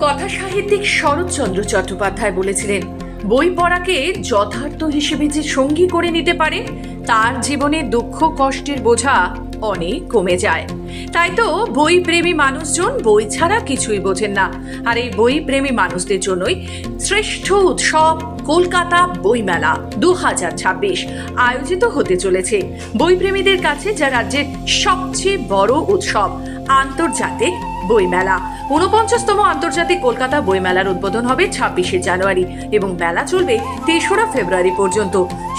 কথা সাহিত্যিক শরৎচন্দ্র চট্টোপাধ্যায় বলেছিলেন, বই পড়াকে যথার্থ হিসেবে যে সঙ্গী করে নিতে পারে, তার জীবনে দুঃখ কষ্টের বোঝা অনেক কমে যায়। তাই তো বই প্রেমী মানুষজন বই ছাড়া কিছুই বোঝেন না। আর এই বই প্রেমী মানুষদের জন্যই শ্রেষ্ঠ উৎসব কলকাতা বইমেলা দু হাজার ছাব্বিশ আয়োজিত হতে চলেছে। বইপ্রেমীদের কাছে যা রাজ্যের সবচেয়ে বড় উৎসব আন্তর্জাতিক বইমেলা। ঊনপঞ্চাশতম আন্তর্জাতিক কলকাতা বইমেলার উদ্বোধন হবে ছাব্বিশে জানুয়ারি এবং মেলা চলবে তেসরা ফেব্রুয়ারি পর্যন্ত।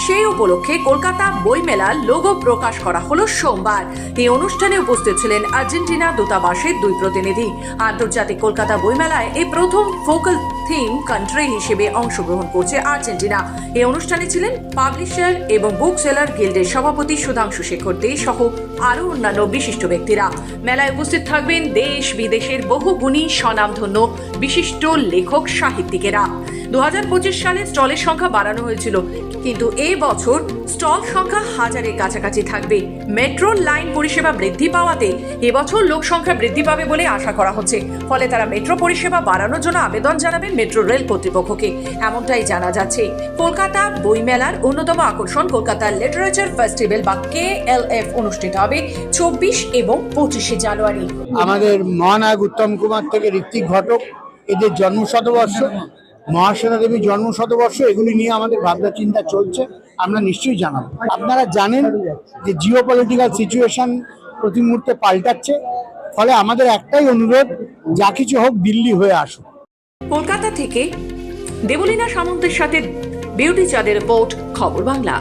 সেই উপলক্ষে কলকাতা বইমেলার লোগো প্রকাশ করা হলো সোমবার। এই অনুষ্ঠানে উপস্থিত ছিলেন আর্জেন্টিনা দূতাবাসের দুই প্রতিনিধি। আন্তর্জাতিক কলকাতা বইমেলায় এই প্রথম ফোকাল থিম কান্ট্রি হিসেবে অংশগ্রহণ করছে আর্জেন্টিনা। এই অনুষ্ঠানে ছিলেন পাবলিশার এবং বুক সেলার গিল্ডের সভাপতি সুধাংশু শেখর দে সহ আরও অন্যান্য বিশিষ্ট ব্যক্তিরা। মেলায় উপস্থিত থাকবেন দেশ বিদেশের বহু গুণী স্বনামধন্য বিশিষ্ট লেখক সাহিত্যিকেরা দু হাজার পঁচিশ সালে স্টলের সংখ্যা বাড়ানো হয়েছিল। কিন্তু এই বছর স্টল সংখ্যা হাজারের কাছাকাছি থাকবে। মেট্রো লাইন পরিষেবা বৃদ্ধি পাওয়াতে এবছর লোক সংখ্যা বৃদ্ধি পাবে বলে আশা করা হচ্ছে। ফলে তারা মেট্রো পরিষেবা বাড়ানোর জন্য আবেদন জানাবেন মেট্রো রেল কর্তৃপক্ষকে। এমনটাই জানা যাচ্ছে। কলকাতা বইমেলার অন্যতম আকর্ষণ কলকাতা লিটারেচার ফেস্টিভ্যাল বা কে এল এফ অনুষ্ঠিত হবে চব্বিশ এবং পঁচিশে জানুয়ারি। আমাদের মহানায়ক উত্তম কুমার থেকে ঋত্বিক ঘটক, এদের জন্ম শতবর্ষ মহাশ্বেতা দেবীর জন্ম শতবর্ষ এগুলি নিয়ে আমাদের ভাবনা চিন্তা চলছে, আমরা নিশ্চয়ই জানাব। আপনারা জানেন যে জিও পলিটিক্যাল সিচুয়েশন প্রতি মুহূর্তে পাল্টাচ্ছে, ফলে আমাদের একটাই অনুরোধ, যা কিছু হোক দিল্লি হয়ে আসুক। কলকাতা থেকে দেবলীনা সামন্তের সাথে বিউটি চাঁদের রিপোর্ট, খবর বাংলা।